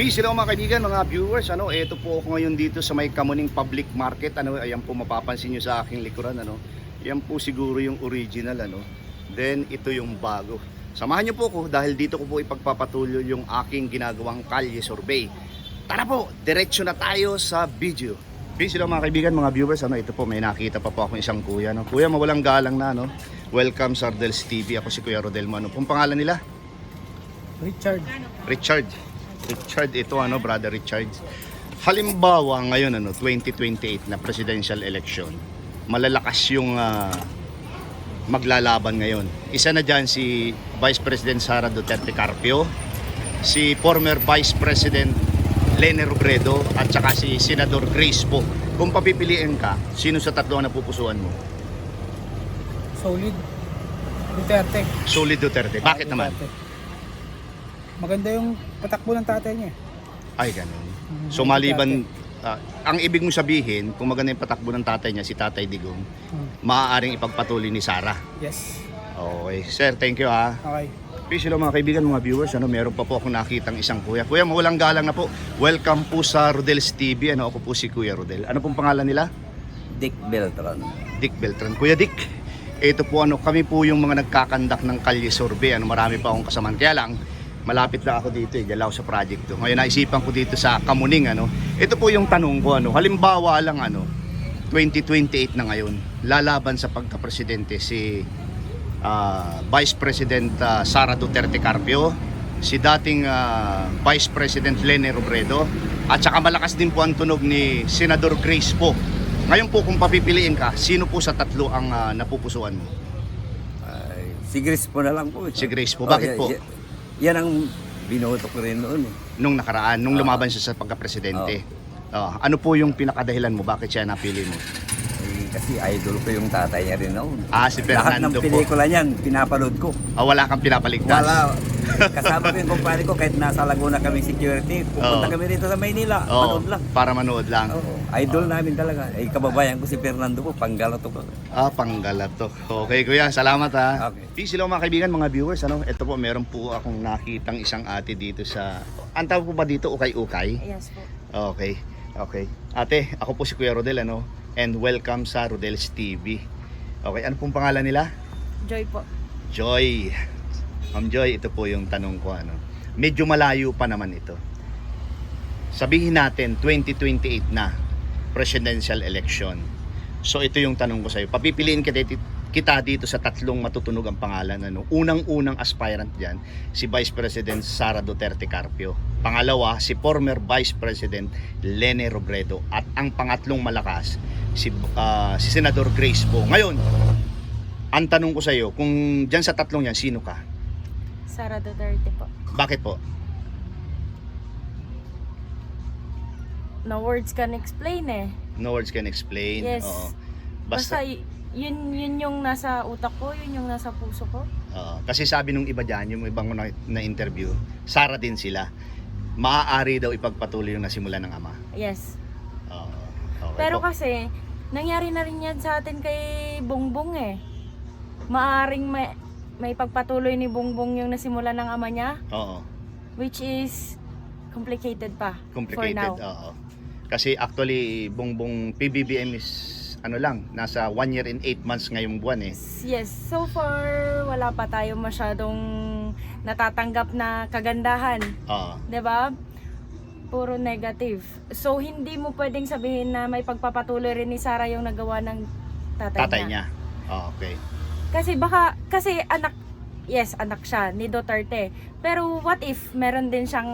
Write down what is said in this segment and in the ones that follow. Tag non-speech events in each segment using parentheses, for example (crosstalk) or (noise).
Peace hello mga kaibigan, mga viewers. Ano, ito po ako ngayon dito sa may Kamuning Public Market. Ano, ayan po mapapansin niyo sa aking likuran, ano. Yan po siguro yung original, ano. Then ito yung bago. Samahan niyo po ako dahil dito ko po ipagpapatuloy yung aking ginagawang kalye survey. Tara po, diretso na tayo sa video. Peace hello mga kaibigan, mga viewers. Ano, ito po may nakita pa po akong isang kuya, no. Kuya, mawalang galang na, no. Welcome sa Ardels TV. Ako si Kuya Rodelmo. Ano pong pangalan nila? Richard. Richard. Richard ito ano, brother Richard. Halimbawa ngayon ano, 2028 na presidential election. Malalakas yung ah, maglalaban ngayon. Isa na diyan si Vice President Sara Duterte Carpio, si former Vice President Lene Robredo at saka si Senador Grace po. Kung papipiliin ka, sino sa tatlo ang napupusuan mo? Solid. Duterte. Solid Duterte. Bakit Ah, naman? Maganda yung patakbo ng tatay niya. Ay, ganun. Mhm. So maliban, ah, ang ibig mo sabihin, kung maganda yung patakbo ng tatay niya, si Tatay Digong, Hmm. maaaring ipagpatuloy ni Sarah. Yes. Okay. Sir, thank you ha. Okay. Peace hello mga kaibigan, mga viewers. Ano, meron pa po akong nakitang isang kuya. Kuya, mawalang galang na po. Welcome po sa Rodel's TV. Ano, ako po si Kuya Rodel. Ano pong pangalan nila? Dick Beltran. Dick Beltran. Kuya Dick, ito po ano, kami po yung mga nagkakandak ng kalye survey. Ano, marami pa akong kasamaan. Kaya lang, malapit na ako dito eh, galaw sa project to. Ngayon naisipan ko dito sa Kamuning ano. Ito po yung tanong ko ano, halimbawa lang ano, 2028 na ngayon, lalaban sa pagka-presidente si ah, Vice President ah, Sara Duterte Carpio, si dating ah, Vice President Lene Robredo, at saka malakas din po ang tunog ni Senador Grace po. Ngayon po kung papipiliin ka, sino po sa tatlo ang ah, napupusuan mo? Ay, si Grace po na lang po. Si Grace po. Oh, Bakit ya- po? ya- yan ang binoto ko rin noon. Eh. Nung nakaraan, nung Ah. lumaban siya sa pagka-presidente. Ah, ano po yung pinakadahilan mo? Bakit siya napili mo? Eh, kasi idol ko yung tatay niya rin noon. Ah, si Lahat ng Fernando po. pelikula niyan, pinapanood ko. Ah, wala kang pinapaligtas? Wala. Kasama ko yung kumpare ko kahit nasa Laguna kami security. Pupunta Oo. kami rito sa Maynila. Oo, Manood lang. para manood lang. Oo. Idol namin talaga. Eh, kababayan ko si Fernando po. Panggalato ko. Ah, panggalato. Okay, kuya. Salamat ha. Okay. Peace hello mga kaibigan, mga viewers. Ano? Ito po, meron po akong nakitang isang ate dito sa... Ang tawag po ba dito? Ukay-ukay? Yes po. Okay. Okay. Ate, ako po si Kuya Rodel, ano? And welcome sa Rodel's TV. Okay, ano pong pangalan nila? Joy po. Joy. Ma'am Joy, ito po yung tanong ko, ano? Medyo malayo pa naman ito. Sabihin natin, 2028 na, presidential election. So ito yung tanong ko sa'yo. Papipiliin kita, kita dito sa tatlong matutunog ang pangalan. Ano? Unang-unang aspirant dyan, si Vice President Sara Duterte Carpio. Pangalawa, si former Vice President Lene Robredo. At ang pangatlong malakas, si, ah, si Senador Grace po. Ngayon, ang tanong ko sa iyo, kung diyan sa tatlong yan, sino ka? Sara Duterte po. Bakit po? No words can explain eh. No words can explain. Yes. Oo. Basta, Basta, y- yun, yun yung nasa utak ko, yun yung nasa puso ko. oo. kasi sabi nung iba diyan, yung ibang na, na interview, Sara din sila. Maaari daw ipagpatuloy yung nasimula ng ama. Yes. Oo. Okay Pero po. kasi, nangyari na rin yan sa atin kay Bongbong eh. Maaring may, may pagpatuloy ni Bongbong yung nasimula ng ama niya, Oo. which is complicated pa Complicated. for now. Oo. Kasi actually, bongbong PBBM is ano lang, nasa 1 year and 8 months ngayong buwan eh. Yes, so far wala pa tayo masyadong natatanggap na kagandahan, Oo. 'di ba? Puro negative. So hindi mo pwedeng sabihin na may pagpapatuloy rin ni Sarah yung nagawa ng tatay, Tatay niya. niya. Oo, okay. Kasi baka kasi anak yes, anak siya ni Duterte. Pero what if meron din siyang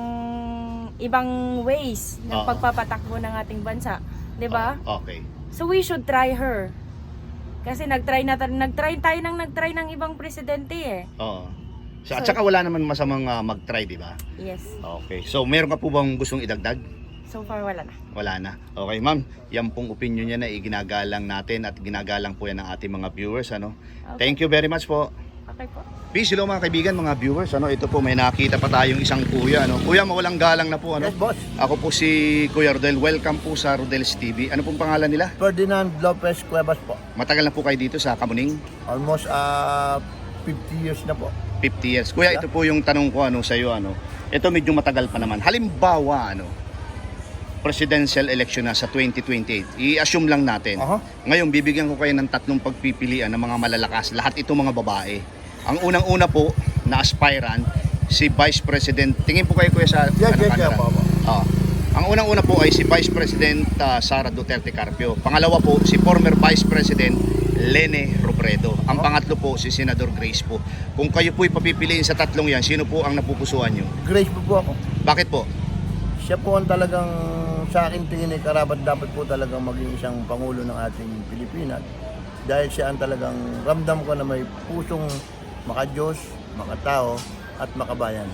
ibang ways ng Oo. pagpapatakbo ng ating bansa, 'di ba? Oo, okay. So we should try her. Kasi nag-try na nag-try tayo nang nag-try ng ibang presidente eh. Oo. So, at So- saka wala naman masamang ah, mag-try, di ba? Yes. Okay. So, meron ka po bang gustong idagdag? So far wala na. Wala na. Okay, ma'am. Yan pong opinion niya na iginagalang natin at ginagalang po yan ng ating mga viewers. Ano? Okay. Thank you very much po. Okay po. Peace, hello mga kaibigan, mga viewers. Ano, ito po, may nakita pa tayong isang kuya. Ano? Kuya, mawalang galang na po. Ano? Yes, boss. Ako po si Kuya Rodel. Welcome po sa Rodel's TV. Ano pong pangalan nila? Ferdinand Lopez Cuevas po. Matagal na po kayo dito sa Kamuning? Almost uh, 50 years na po. 50 years. Kuya, ito po yung tanong ko ano sa iyo ano. ito medyo matagal pa naman. Halimbawa, ano, presidential election na sa 2028. I-assume lang natin. Aha. Ngayon, bibigyan ko kayo ng tatlong pagpipilian ng mga malalakas. Lahat ito mga babae. Ang unang-una po na aspirant, si Vice President. Tingin po kayo kuya sa Yes, ano, yes, camera. po, po. Oo. Ang unang-una po ay si Vice President ah, Sara Duterte Carpio. Pangalawa po si former Vice President Lene Robredo. Ang pangatlo po si Senador Grace po. Kung kayo po'y papipiliin sa tatlong yan, sino po ang napupusuan nyo? Grace po po ako. Bakit po? Siya po ang talagang sa akin tingin ay karapat dapat po talagang maging isang pangulo ng ating Pilipinas. Dahil siya ang talagang ramdam ko na may pusong makadiyos, makatao, at makabayan.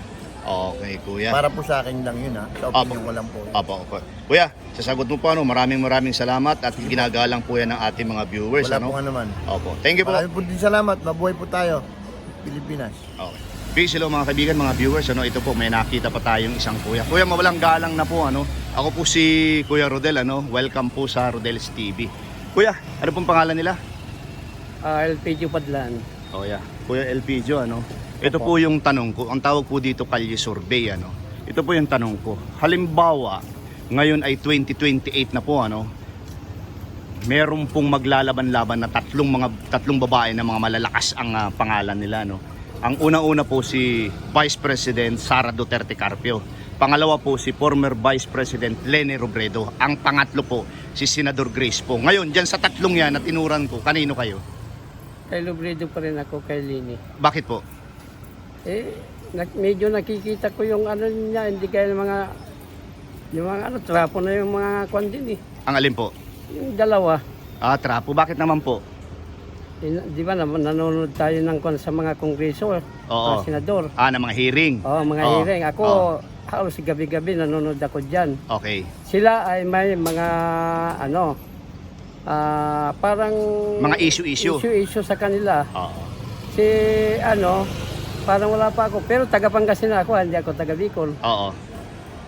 Okay, kuya. Para po sa akin lang yun ha. Sa opinion Apo. ko lang po. Apo, apo. Kuya, sasagot mo po ano, maraming maraming salamat at ginagalang po yan ng ating mga viewers. Wala ano? po nga naman. Opo. Thank you po. Maraming po din salamat. Mabuhay po tayo. Pilipinas. Okay. Peace, hello mga kaibigan, mga viewers. Ano, ito po, may nakita pa tayong isang kuya. Kuya, mawalang galang na po. Ano. Ako po si Kuya Rodel. Ano. Welcome po sa Rodel's TV. Kuya, ano pong pangalan nila? Ah, LPG Padlan. Oh, yeah. Kuya Elpidio, ano? Ito po yung tanong ko. Ang tawag po dito kalye survey, ano? Ito po yung tanong ko. Halimbawa, ngayon ay 2028 na po, ano? Meron pong maglalaban-laban na tatlong mga tatlong babae na mga malalakas ang ah, pangalan nila, no? Ang una-una po si Vice President Sara Duterte Carpio. Pangalawa po si former Vice President Lene Robredo. Ang pangatlo po si Senador Grace po. Ngayon, diyan sa tatlong yan na tinuran ko, kanino kayo? Kay Lubredo pa rin ako kay Lini. Bakit po? Eh, medyo nakikita ko yung ano niya, hindi kaya ng mga, yung mga ano, trapo na yung mga kwan din eh. Ang alin po? Yung dalawa. Ah, trapo. Bakit naman po? Eh, di ba nam- nanonood tayo ng sa mga kongreso, Oo. mga senador. Ah, na mga hearing. Oh, mga Oo. hearing. Ako, Oo. Halos gabi-gabi nanonood ako dyan. Okay. Sila ay may mga ano, ah parang Mga issue-issue. issue-issue sa kanila. Oo. Si ano, parang wala pa ako. Pero taga Pangasinan ako, hindi ako taga Bicol. Oo.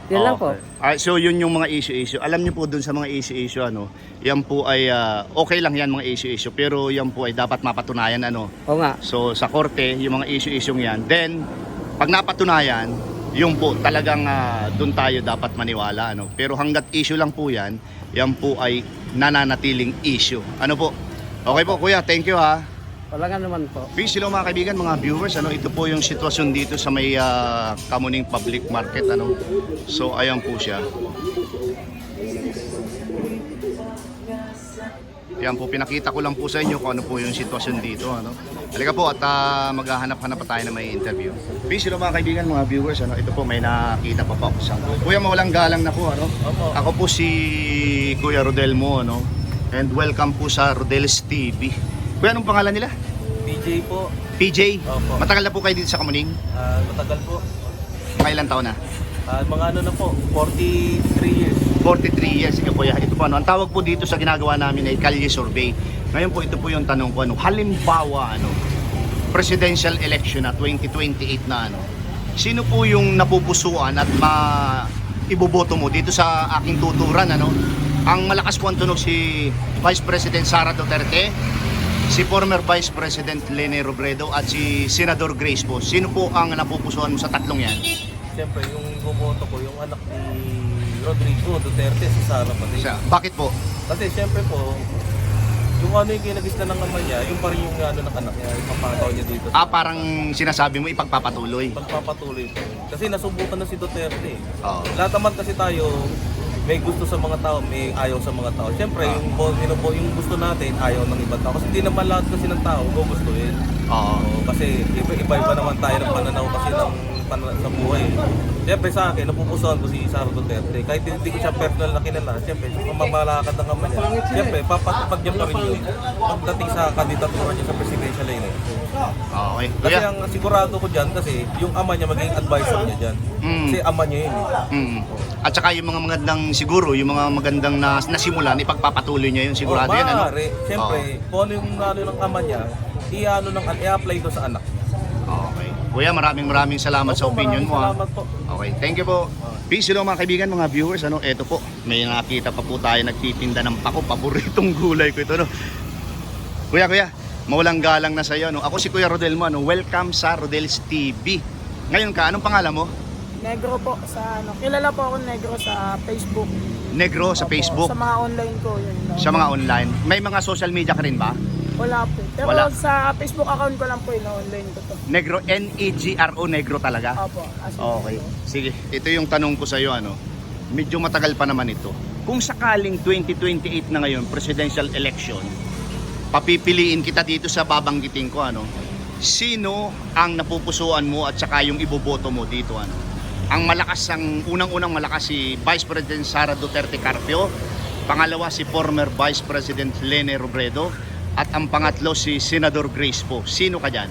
Yan lang po. Ah, so yun yung mga issue-issue. Alam niyo po dun sa mga issue-issue ano, yan po ay ah, okay lang yan mga issue-issue pero yan po ay dapat mapatunayan ano. O nga. So sa korte, yung mga issue-issue yan. Then pag napatunayan, yung po talagang ah, dun tayo dapat maniwala ano. Pero hanggat issue lang po yan, yan po ay nananatiling issue. Ano po? Okay po kuya, thank you ha. Wala nga naman po. Peace, hello mga kaibigan, mga viewers. Ano, ito po yung sitwasyon dito sa may ah, Kamuning Public Market. Ano. So, ayan po siya. Yan po, pinakita ko lang po sa inyo kung ano po yung sitwasyon dito. Ano. Halika po at ah, maghahanap-hanap pa tayo na may interview. Peace, hello mga kaibigan, mga viewers. Ano, ito po, may nakita pa po ako sa Kuya, mawalang galang na po. Ano. Ako po si Kuya Rodel mo. Ano. And welcome po sa Rodel's TV. Kuya, anong pangalan nila? PJ po, PJ, Opo. matagal na po kayo dito sa Kamuning? ah, matagal po. Mga ilang taon na? Ah, mga ano na po, 43 years. 43 years. Sige po, ya. ito po ano. Ang tawag po dito sa ginagawa namin ay Kalye Survey. Ngayon po, ito po yung tanong ko. Ano, halimbawa, ano, presidential election na 2028 na ano, sino po yung napupusuan at ma iboboto mo dito sa aking tuturan ano? Ang malakas po ang tunog si Vice President Sara Duterte, si former Vice President Lene Robredo at si Senador Grace po. Sino po ang napupusuan mo sa tatlong yan? Siyempre, yung bumoto ko, yung anak ni Rodrigo Duterte, si Sara pati. Siya. Bakit po? Kasi siyempre po, yung ano yung kinagis na ng ama niya, yung pa rin yung ano ng anak niya, yung papataw niya dito. Ah, parang sinasabi mo ipagpapatuloy. Pagpapatuloy po. Kasi nasubukan na si Duterte. Oo. Lahat naman kasi tayo, may gusto sa mga tao, may ayaw sa mga tao. Siyempre, Ah. yung, po, yung, po, yung gusto natin, ayaw ng ibang tao. Kasi hindi naman lahat kasi ng tao gugustuhin. Oo. Oo, kasi iba- iba-iba naman tayo ng pananaw kasi ng pananaw sa buhay. Siyempre sa akin, napupusuan ko si Sara Duterte. Kahit hindi ko siya personal na kilala, siyempre, kung mamalakad ng ama niya, siyempre, papatupad niya pa rin yun. Pagdating sa kandidatura niya sa presidential election. Okay. Kasi ang sigurado ko dyan, kasi yung ama niya maging advisor niya dyan. Mm. Kasi ama niya yun. eh. Mm. At saka yung mga magandang siguro, yung mga magandang na nasimulan, ipagpapatuloy niya yun sigurado oh, yan. Ano? maaari. Siyempre, kung ano yung ano ng ama niya, i-ano ng i-apply to sa anak. Kuya, maraming maraming salamat sa Opo, opinion mo. Ha? Salamat po. Okay, thank you po. Peace hello mga kaibigan, mga viewers. Ano, eto po, may nakita pa po tayo nagtitinda ng pako. Paboritong (laughs) gulay ko ito. No? Kuya, kuya, mawalang galang na sa iyo. No? Ako si Kuya Rodel mo. Ano? Welcome sa Rodel's TV. Ngayon ka, anong pangalan mo? Negro po sa ano. Kilala po ako Negro sa Facebook. Negro sa Opo, Facebook, Sa mga online ko yun. lang. sa mga online. May mga social media ka rin ba? Wala po. Pero Wala. sa Facebook account ko lang po yun, online ko to. Negro, N-E-G-R-O, Negro talaga? Opo. As in, Okay. Sige, ito yung tanong ko sa iyo ano. Medyo matagal pa naman ito. Kung sakaling 2028 na ngayon, presidential election, papipiliin kita dito sa babanggitin ko ano. Sino ang napupusuan mo at saka yung iboboto mo dito ano? Ang malakas ang unang-unang malakas si Vice President Sara Duterte Carpio, pangalawa si former Vice President Lene Robredo at ang pangatlo si Senador Grace Po. Sino ka diyan?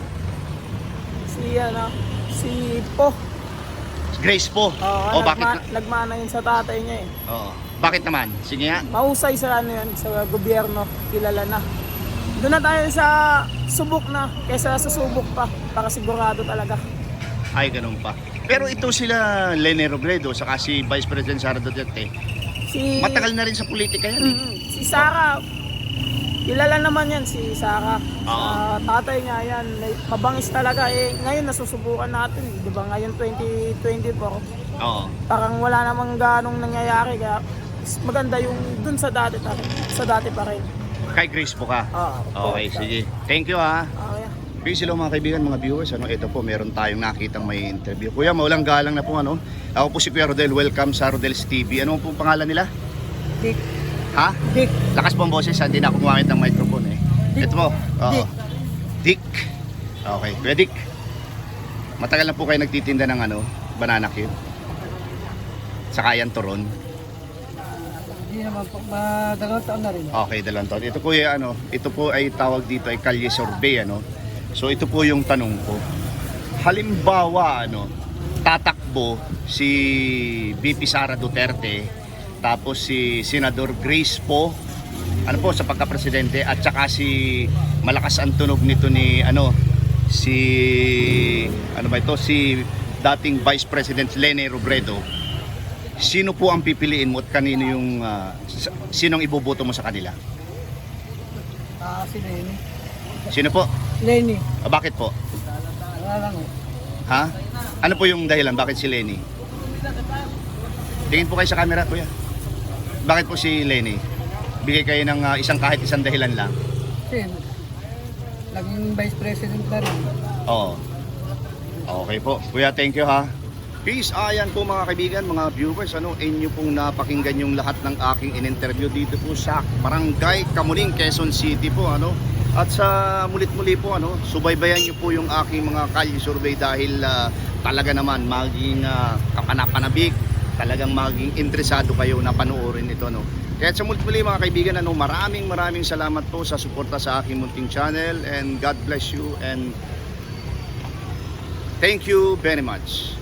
Si ano, si Po. Grace Po. Oo, o bakit nagma- na- nagmana yun sa tatay niya eh. Oo. Bakit naman? Sige nga. Mahusay sa ano yun, sa gobyerno, kilala na. Doon na tayo sa subok na, kaysa sa subok pa, para sigurado talaga. Ay, ganun pa. Pero ito sila Lene Robredo saka si Vice President Sara Duterte. Si, Matagal na rin sa politika yan. eh. Mm, si Sara, kilala naman yan si Sara. Oo. Sa tatay niya yan, mabangis talaga. Eh, ngayon nasusubukan natin, di ba ngayon 2024, Oo. parang wala namang ganong nangyayari. Kaya mas maganda yung dun sa dati, pa rin- sa dati pa rin. Kay Grace po ka. Oo. Okay, sige. Thank you ha. Okay. Peace hello mga kaibigan, mga viewers. Ano, ito po, meron tayong nakitang may interview. Kuya, maulang galang na po ano. Ako po si Kuya Rodel. Welcome sa Rodel's TV. Ano po pangalan nila? Dick. Ha? Dick. Lakas po ang boses, ha? hindi na ako gumamit ng microphone eh. Ito mo. Oo. Dick. Okay, Kuya Dick. Matagal na po kayo nagtitinda ng ano, banana cue. Sa Kayan Toron. Hindi naman po, madalawang taon na rin. Okay, dalawang taon. Ito yung ano, ito po ay tawag dito ay Kalye Sorbet ano. So ito po yung tanong ko. Halimbawa ano, tatakbo si VP Sara Duterte tapos si Senador Grace po ano po sa pagka-presidente at saka si malakas ang tunog nito ni ano si ano ba ito si dating Vice President Lene Robredo sino po ang pipiliin mo at kanino yung sa- sinong iboboto mo sa kanila? Ah, si Lenny. Sino po? Lenny. Ah, bakit po? Wala lang eh. Ha? Ano po yung dahilan? Bakit si Lenny? Tingin po kayo sa camera, kuya. Bakit po si Lenny? Bigay kayo ng ah, isang kahit isang dahilan lang. Kasi, naging vice president na rin. Oo. Okay po. Kuya, thank you ha. Peace. Ayan po mga kaibigan, mga viewers. Ano, inyo pong napakinggan yung lahat ng aking in-interview dito po sa Barangay Kamuning, Quezon City po. Ano. At sa mulit-muli po, ano, subaybayan nyo po yung aking mga kalye survey dahil ah, talaga naman maging uh, kapanapanabik, talagang maging interesado kayo na panoorin ito. No? Kaya sa mulit-muli mga kaibigan, ano, maraming maraming salamat po sa suporta sa aking munting channel and God bless you and Thank you very much.